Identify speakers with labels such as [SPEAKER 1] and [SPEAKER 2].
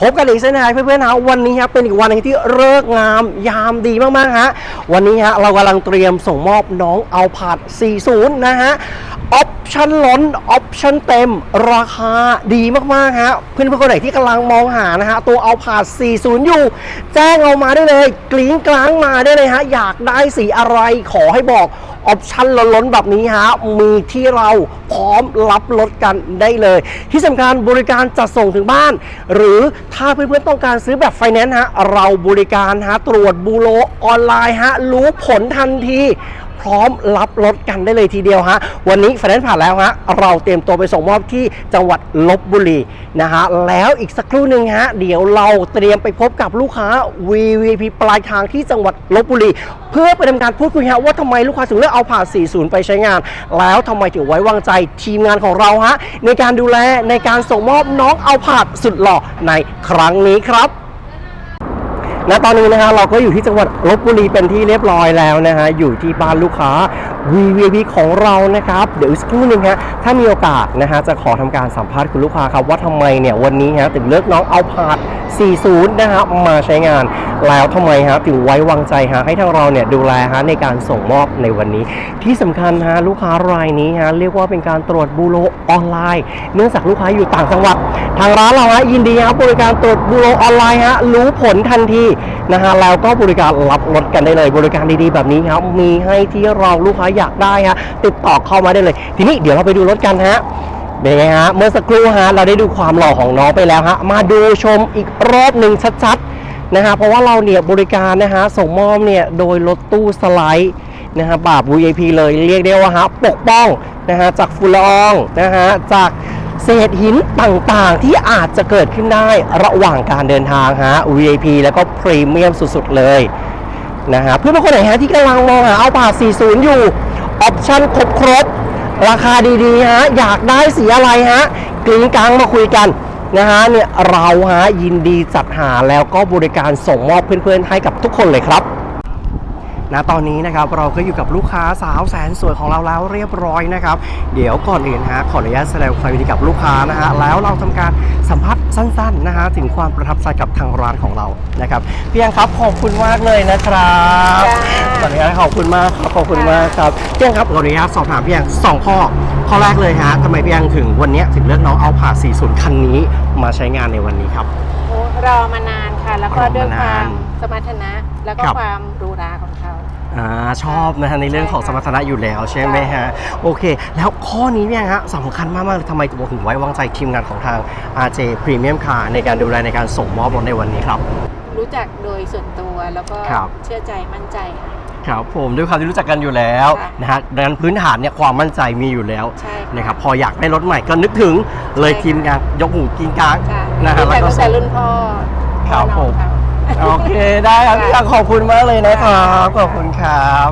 [SPEAKER 1] พบกันอีกเส้นทางเพื่อนๆฮะวันนี้ฮะเป็นอีกวันหนึงที่เลิกงามยามดีมากๆฮะวันนี้ฮะเรากำลังเตรียมส่งมอบน้องเอาผาด40 นะฮะออปชั่นล้นออปชั่นเต็ม ราคาดีมากๆฮะเพื่อนๆคนไหนที่กำลังมองหานะฮะตัวเอาผาด40 อยู่ แจ้งเอามาได้เลย กลิ้งกลางมาได้เลยฮะอยากได้สีอะไรขอให้บอก ออปชั่นล้นๆแบบนี้ฮะมีที่เราพร้อมรับรถกันได้เลย ที่สำคัญบริการจัดส่งถึงบ้าน หรือถ้าเพื่อนๆต้องการซื้อแบบไฟแนนซ์ฮะเราบริการฮะตรวจบูโรออนไลน์ฮะรู้ผลทันที พร้อมรับรถกันได้เลยทีเดียวฮะวันนี้ไฟแนนซ์ผ่านแล้วฮะเราเตรียมตัวไปส่งมอบที่จังหวัดลบบุรีนะฮะแล้วอีกสักครู่หนึ่งฮะเดี๋ยวเราเตรียมไปพบกับลูกค้า VVP ปลายทางที่จังหวัดลบบุรี เพื่อไปทำการพูดคุยฮะว่าทำไมลูกค้าถึงเลือกเอาผ่า40 ไปใช้งาน แล้วทำไมถึงไว้วางใจทีมงานของเราฮะในการดูแลในการส่งมอบน้องเอาผ่าสุดหล่อในครั้งนี้ครับ ณตอนนี้นะฮะเราก็อยู่ที่จังหวัดลบบุรีเป็นที่เรียบร้อยแล้วนะฮะอยู่ที่บ้านลูกค้า VVP ของเรานะครับ เดี๋ยวอีกสักครู่หนึงฮะถ้ามีโอกาสนะฮะจะขอทำการสัมภาษณ์คุณลูกค้าครับว่าทำไมเนี่ยวันนี้ฮะถึงเลือกน้องเอาพาด40 นะฮะมาใช้งานแล้วทำไมฮะถึงไว้วางใจฮะให้ทางเราเนี่ยดูแลฮะในการส่งมอบในวันนี้ ที่สำคัญฮะลูกค้ารายนี้ฮะเรียกว่าเป็นการตรวจบูโรออนไลน์ เนื่องจากลูกค้าอยู่ต่างจังหวัด ทางร้านเราฮะยินดีครับบริการตรวจบูโรออนไลน์ฮะรู้ผลทันทีนะฮะแล้วก็บริการรับรถกันได้เลย บริการดีๆแบบนี้ครับมีให้ที่เราลูกค้าอยากได้ฮะติดต่อเข้ามาได้เลย ทีนี้เดี๋ยวเราไปดูรถกันฮะเป็นไงฮะเมื่อสักครู่ฮะเราได้ดูความหล่อของน้องไปแล้วฮะมาดูชมอีกรอบหนึ่งชัดๆนะฮะเพราะว่าเราเนี่ยบริการนะฮะส่งมอบเนี่ยโดยรถตู้สไลด์นะฮะแบบ VIP เลยเรียกได้ว่าฮะปกป้องนะฮะจากฝุ่นละอองนะฮะจากเศษหินต่างๆ ที่อาจจะเกิดขึ้นได้ระหว่างการเดินทางฮะ VIP แล้วก็พรีเมียมสุดๆเลยนะฮะเพื่อนบางคนไหนฮะที่กำลังมองหาเอาผ่า40 อยู่ ออปชั่นครบครบราคาดีๆฮะอยากได้สีอะไรฮะกลิ้งกลางมาคุยกันนะฮะเนี่ยเราฮะยินดีจัดหาแล้วก็บริการส่งมอบเพื่อนๆให้กับทุกคนเลยครับ นะตอนนี้นะครับเราก็อยู่กับลูกค้าสาวแสนสวยของเราแล้วเรียบร้อยนะครับ เดี๋ยวก่อนอื่นฮะขออนุญาตแสดงความยินดีกับลูกค้านะฮะแล้วเราทำการสัมภาษณ์สั้นๆนะฮะถึงความประทับใจกับทางร้านของเรานะครับพี่ยังครับขอบคุณมากเลยนะครับ
[SPEAKER 2] จ้า
[SPEAKER 1] ขออนุญาตขอบคุณมากครับขอบคุณมากครับพี่ยังครับขออนุญาตสอบถามพี่ยังสองข้อข้อแรกเลยฮะทำไมพี่ยังถึงวันเนี้ยถึงเลือกน้องเอาผ่า40 คันนี้มาใช้งานในวันนี้ครับ
[SPEAKER 2] โอ้รอมานานค่ะ แล้วก็
[SPEAKER 1] รอมานาน
[SPEAKER 2] ด้วยความสมรรถนะแล้วก็
[SPEAKER 1] ครับ
[SPEAKER 2] ความหรูหราของเขา
[SPEAKER 1] อ่าชอบนะฮะในเรื่องของส
[SPEAKER 2] ใช่
[SPEAKER 1] มร
[SPEAKER 2] ค่ะ
[SPEAKER 1] รถนะอยู่แล้วใช่ไหมฮะโอเค แล้วข้อนี้เนี่ยฮะสำคัญมากๆเลยทำไมถึงไว้วางใจทีมงานของทาง RJ Premium Car ในการดูแลในการส่งมอบรถในวันนี้ครับ
[SPEAKER 2] รู้จักโดยส่วนตัวแล้วก็
[SPEAKER 1] ครับ
[SPEAKER 2] เชื่อใจมั่นใจค่ะ
[SPEAKER 1] ครับผมด้วยความที่รู้จักกันอยู่แล้ว
[SPEAKER 2] ค่ะ
[SPEAKER 1] นะฮะดังนั้นพื้นฐานเนี่ยความมั่นใจมีอยู่แล้ว
[SPEAKER 2] ใช่ค่ะ
[SPEAKER 1] นะครับพออยากได้รถใหม่ก็นึกถึงเลย
[SPEAKER 2] ใช่ค่ะ
[SPEAKER 1] ทีมงานยกหูกินกลาง
[SPEAKER 2] ค่ะ
[SPEAKER 1] นะฮะ
[SPEAKER 2] รู้จัก
[SPEAKER 1] แล้วก็
[SPEAKER 2] ตั้งแต่รุ่นพ่อ
[SPEAKER 1] ครับ
[SPEAKER 2] พ่อน้อง
[SPEAKER 1] ผม
[SPEAKER 2] เขา
[SPEAKER 1] โอเคได้ครับ
[SPEAKER 2] ค่ะ
[SPEAKER 1] พี่ยังขอบคุณมากเลยนะครับ
[SPEAKER 2] ค่ะ
[SPEAKER 1] ขอบคุณครับ